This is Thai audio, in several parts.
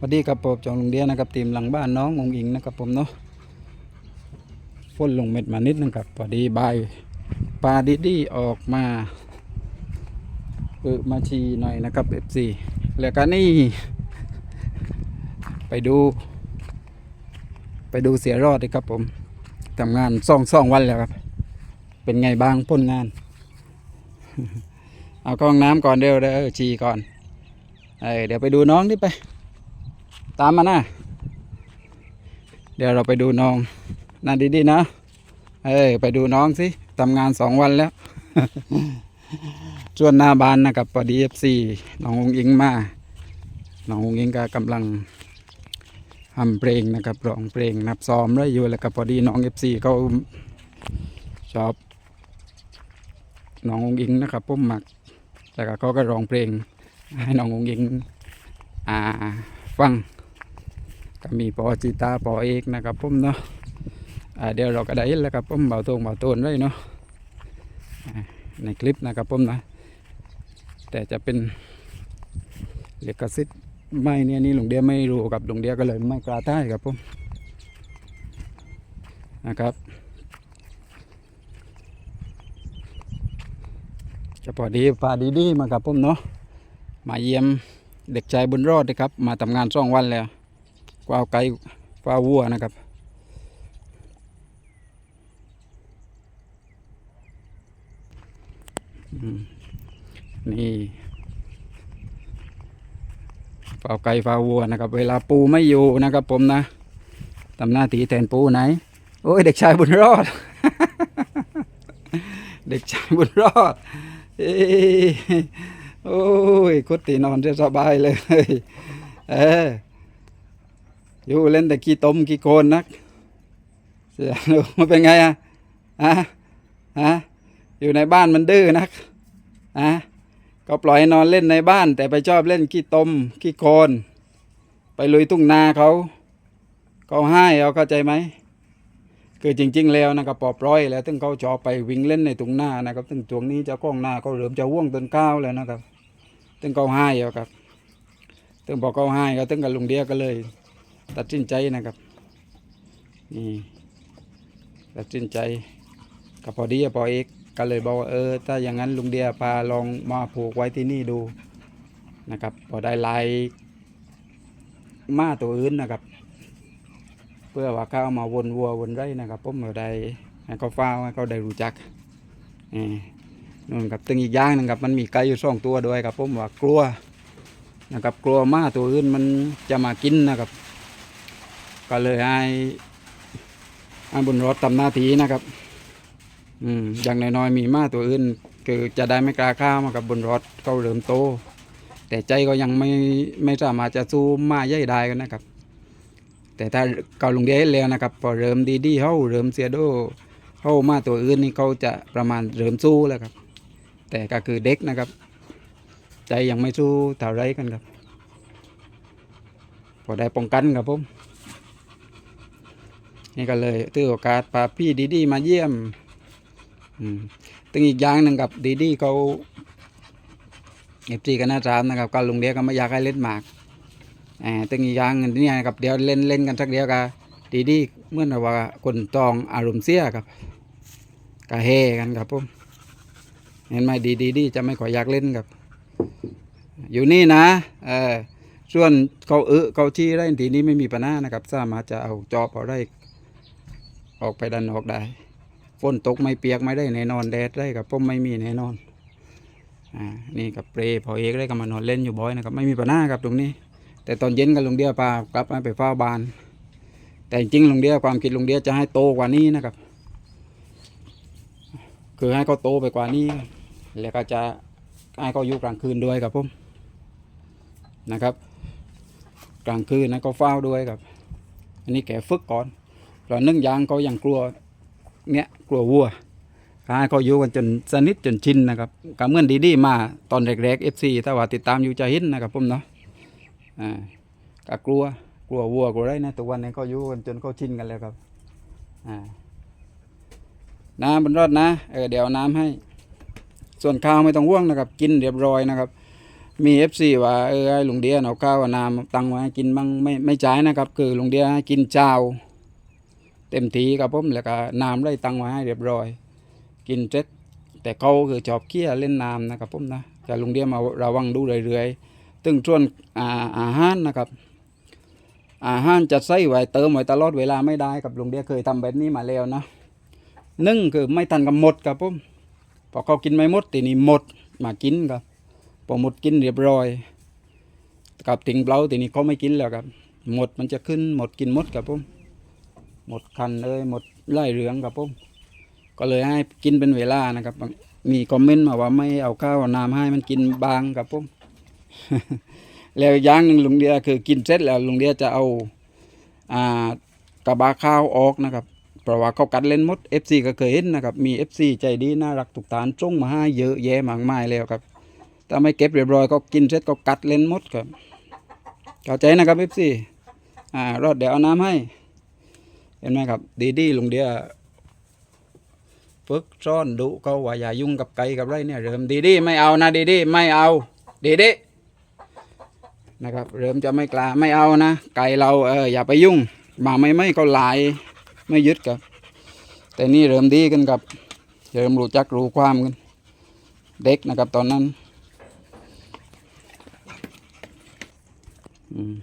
สวัสดีครับผมจองลุงเดียนะครับทีมหลังบ้านน้ององอิงนะครับผมเนาะฝนลงเม็ดมานิดนึงครับพอดีใบปลาดิดี้ออกมาเปิดมาชีหน่อยนะครับ F4 แล้วก็นี่ ไปดู ไปดูเสียรอดดีครับผมทำงานซ่องซ่องวันแล้วครับ เป็นไงบ้างพ้นงาน เอากล้องน้ำก่อนเดี๋ยวเดี๋ยวชีก่อนเอ้เดี๋ยวไปดูน้องดิไป ตามมานะ เดี๋ยวเราไปดูน้องน่าดีๆนะ เอ้ยไปดูน้องสิทำงานสองวันแล้วส่วนหน้าบ้านนะครับพอดีเอฟซีน้ององอิงมา น้ององอิงก็กำลังทำเพลงนะครับร้องเพลงนับซ้อมไว้อยู่แล้วก็พอดีน้องเอฟซีเขาชอบน้ององอิงนะครับพุ่มหมักแล้วก็เขาก็ร้องเพลงให้น้ององอิงอ่าฟัง ก็มีปอจิตาปอเอกนะครับผมเนาะเดี๋ยวเราก็ได้เห็นแล้วครับผมเบาตรงเบาต้นไว้เนาะในคลิปนะครับผมนะ แต่จะเป็นเล็กซิตไม่เนี่ยนี่หลวงเดียไม่รู้กับหลวงเดียก็เลยไม่กล้าใต้ครับผมนะครับจะพอดีพาดีดีๆมาครับผมเนาะมาเยี่ยมเด็กชายบุญรอดนะครับ มาทำงานสองวันแล้ว กวาวไก่กวาววัวนะครับ นี่ฟาวไก่ฟาววัวนะครับ เวลาปูไม่อยู่นะครับ ผมนะทำหน้าที่แทนปูไหน โอ้ยเด็กชายบุญรอด เด็กชายบุญรอดเอ้ยโอ้ยคุตีนอนสบายเลย เออ อยู่เล่นแต่ขี้ตมขี้โกนนัก เสียหนูมันเป็นไงอะฮะฮะอยู่ในบ้านมันดื้อนักฮะก็ปล่อยนอนเล่นในบ้าน แต่ไปชอบเล่นขี้ตมขี้โกนไปลุยทุ่งนาเขาเขาให้เอาเข้าใจไหมคือจริง ๆ แล้วนะครับปอบร้อยแล้วถึงเขาจอบไปวิ่งเล่นในทุ่งนานะครับถึงช่วงนี้จะกล้องนาเขาเริ่มจะว่วงต้นก้าวแล้วนะครับถึงเขาให้เอาครับถึงบอกเขาให้ก็ถึงกับลุงเดียก็เลย ตัดสินใจนะครับนี่ตัดสินใจกับพอดีพอเอกก็เลยบอกว่าเออ ถ้าอย่างนั้นลุงเดียพาลองมาผูกไว้ที่นี่ดูนะครับ พอได้ลายม้าตัวอื่นนะครับ เพื่อว่าเขาเอามาวนวัววนไร่นะครับผมเอาได้ให้เขาฟ้าวให้เขาได้รู้จักนี่นู่นครับตึงอีกอย่างนึงครับมันมีไก่อยู่สองตัวด้วยครับผมว่ากลัวนะครับ กลัวม้าตัวอื่นมันจะมากินนะครับ ก็เลยให้ให้บุญรถทำหน้าที่นะครับ อืมอย่างน้อยๆมีมาตัวอื่น คือจะได้ไม่กล้าข้ามากับบุญรถเขาเริ่มโต แต่ใจก็ยังไม่ไม่สามารถจะสู้มาใหญ่ได้กันนะครับ แต่ถ้าเกาลงเดียแล้วนะครับ พอเริ่มดีดีๆเขาเริ่มเสียโดเข้ามาตัวอื่นนี่เขาจะประมาณเริ่มสู้แล้วครับ แต่ก็คือเด็กนะครับ ใจยังไม่สู้เท่าไรกันครับ พอได้ป้องกันครับผม นี่ก็เลยถือโอกาสพาพี่ดีดีมาเยี่ยมตึงอีกอย่างหนึ่งกับดีดีเขาเอฟซีกันนะจามนะครับก็ลุงเดียก็ไม่อยากให้เล่นหมากอ่าตึงอีกอย่างหนึ่งนี่นะครับเดี๋ยวเล่นเล่นกันสักเดียวกับดีดีเมื่อว่าคนตองอารมณ์เสียครับก็เฮกันครับผมเห็นไหมดีดีดีจะไม่ขออยากเล่นครับ อยู่นี่นะเออส่วนเขาเออเขาชี้ได้ทีนี้ไม่มีปัญหานะครับ สามารถจะเอาจอบเอาได้ ออกไปดันออกได้ฝนตกไม่เปียกไม่ได้แน่นอนแดดได้กับผมไม่มีแน่นอนอ่านี่กับเปรย์พอเอกได้ก็มานอนเล่นอยู่บ่อยนะครับไม่มีปัญหาครับตรงนี้ แต่ตอนเย็นกับลุงเดียพากลับมาไปเฝ้าบาน แต่จริงลุงเดียความคิดลุงเดียจะให้โตกว่านี้นะครับ คือให้เขาโตไปกว่านี้ แล้วก็จะให้เขาอยู่กลางคืนด้วยครับผมนะครับ กลางคืนนะก็เฝ้าด้วยครับ อันนี้แกฝึกก่อน เพราะนึ่งยางเขายังกลัวเนี่ยกลัววัวก็ให้เขาอยู่กันจนสนิทจนชินนะครับก็เหมือนดีดีๆมาตอนแรกๆเอฟซีถ้าว่าติดตามอยู่จะเห็นนะครับผมเนาะอ่าก็กลัวกลัววัวกลัวไรนะแตัววันนี้เขาอยู่กันจนเขาชินกันแล้วครับอ่าน้ำบนรอดนะเออเดี๋ยวน้ำให้ ส่วนข้าวไม่ต้องว่วงนะครับ กินเรียบร้อยนะครับ มีเอฟซีว่าเออห้ลุงเดียนเอาข้าวน้ำตังไว้กินบ้างไม่ไม่จ่ายนะครับ คือลุงเดียกินเจ้า เต็มทีครับผมแล้วก็น้ำได้ตังไว้ให้เรียบร้อย กินเสร็จแต่เขาคือชอบเคี้ยเล่นน้ำนะครับผมนะแต่ลุงเดียมาระวังดูเรื่อยๆตึงส่วนอาอาหารนะครับ อาหารจะใส่ไว้เติมไว้ตลอดเวลาไม่ได้ครับลุงเดียเคยทำแบบนี้มาแล้วนะนึ่งคือไม่ทันกับหมดครับผมพอเขากินไม่หมดทีนี้หมดมากินครับพอหมดกินเรียบร้อยกับติงเปล่าทีนี้เขาไม่กินแล้วครับหมดมันจะขึ้นหมดกินหมดครับผม หมดคันเอ้ยหมดไล่เหลืองครับผมก็เลยให้กินเป็นเวลานะครับ มีคอมเมนต์มาว่าไม่เอาข้าวเอาน้ำให้มันกินบางครับผมแล้วอย่างหนึ่งลุงเดียคือกินเสร็จแล้วลุงเดียจะเอาอ่ากระบะข้าวออกนะครับเพราะว่าเขากัดเล่นมด FC ก็เคยเห็นนะครับมี FC ใจดีน่ารักทุกตานจ้งมาให้เยอะแยะมากมายแล้วครับถ้าไม่เก็บเรียบร้อยก็กินเสร็จก็กัดเล่นมดครับเข้าใจนะครับ FC อ่ารอดเดี๋ยวเอาน้ำให้ เห็นไหมครับ ดีดีลงเดียฝึกซ่อนดุเขาว่าอย่ายุ่งกับไก่กับไรเนี่ยเริ่มดีดีไม่เอานะดีดีไม่เอาดีดีนะครับ เริ่มจะไม่กล้าไม่เอานะ ไก่เราเอออย่าไปยุ่งมาไม่ไม่ก็หลายไม่ยึดครับ แต่นี่เริ่มดีกันครับเริ่มรู้จักรู้ความกันเด็กนะครับตอนนั้นอืม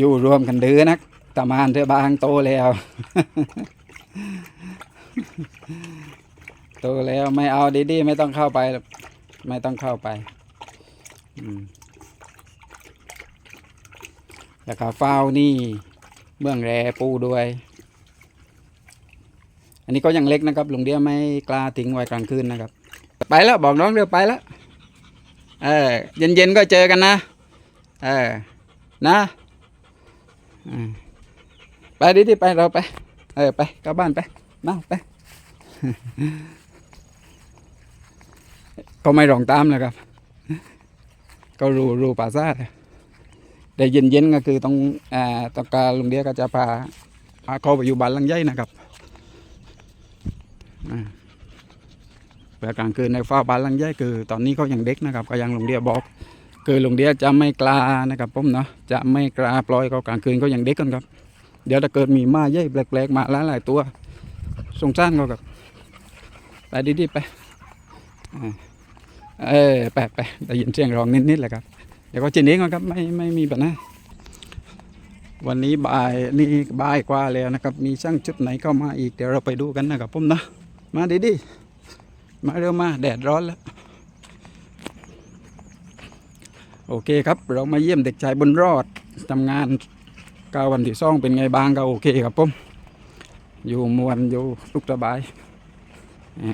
อยู่รวมกันดื้อนักตามานเธอบางโตแล้ว โตแล้วไม่เอาดีๆไม่ต้องเข้าไป ไม่ต้องเข้าไปแล้วก็เฝ้านี่เบื้องแรปูด้วย อันนี้ก็ยังเล็กนะครับลุงเดียไม่กล้าทิ้งไว้กลางคืนนะครับ ไปแล้วบอกน้องเร็วไปแล้วเออเย็นๆก็เจอกันนะ เออ นะ ไปดิๆไปเราไป เออไปกลับบ้านไปมาไปก็ไม่รองตามเลยครับ ก็รู้รู้ป่าซาดแต่เย็นๆก็คือต้องอ่าต้องการลุงเดียก็จะพาพาเขาไปอยู่บ้านลังใหญ่นะครับเวลากลางคืนในฟ้าบ้านลังใหญ่คือ ตอนนี้เขายังเด็กนะครับ ก็ยังลุงเดียบอก คือลุงเดียจะไม่กล้านะครับผมเนาะจะไม่กล้าปล่อยเขากลางคืนเขายังเด็กกันครับ เดี๋ยวถ้าเกิดมีมาใหญ่แปลกๆมาหลายๆตัวสงสารเขาครับไปดีๆไปเออไปไปได้ยินเสียงร้องนิดๆแหละครับเดี๋ยวก็จินเองครับไม่ไม่มีปัญหาวันนี้บ่ายนี่บ่ายกว่าแล้วนะครับ มีช่างชุดไหนเข้ามาอีกเดี๋ยวเราไปดูกันนะครับผมนะมาดีๆมาเร็วมาแดดร้อนแล้ว โอเคครับ เรามาเยี่ยมเด็กชายบนรอดทำงานก้าวันที่ซ่องเป็นไงบ้างก็โอเคครับผมอยู่มวนอยู่สุขสบาย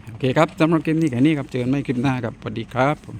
โอเคครับสำหรับคลิปนี้แค่นี้ครับเจอกันไม่คลิปหน้าครับสวัสดีครับผม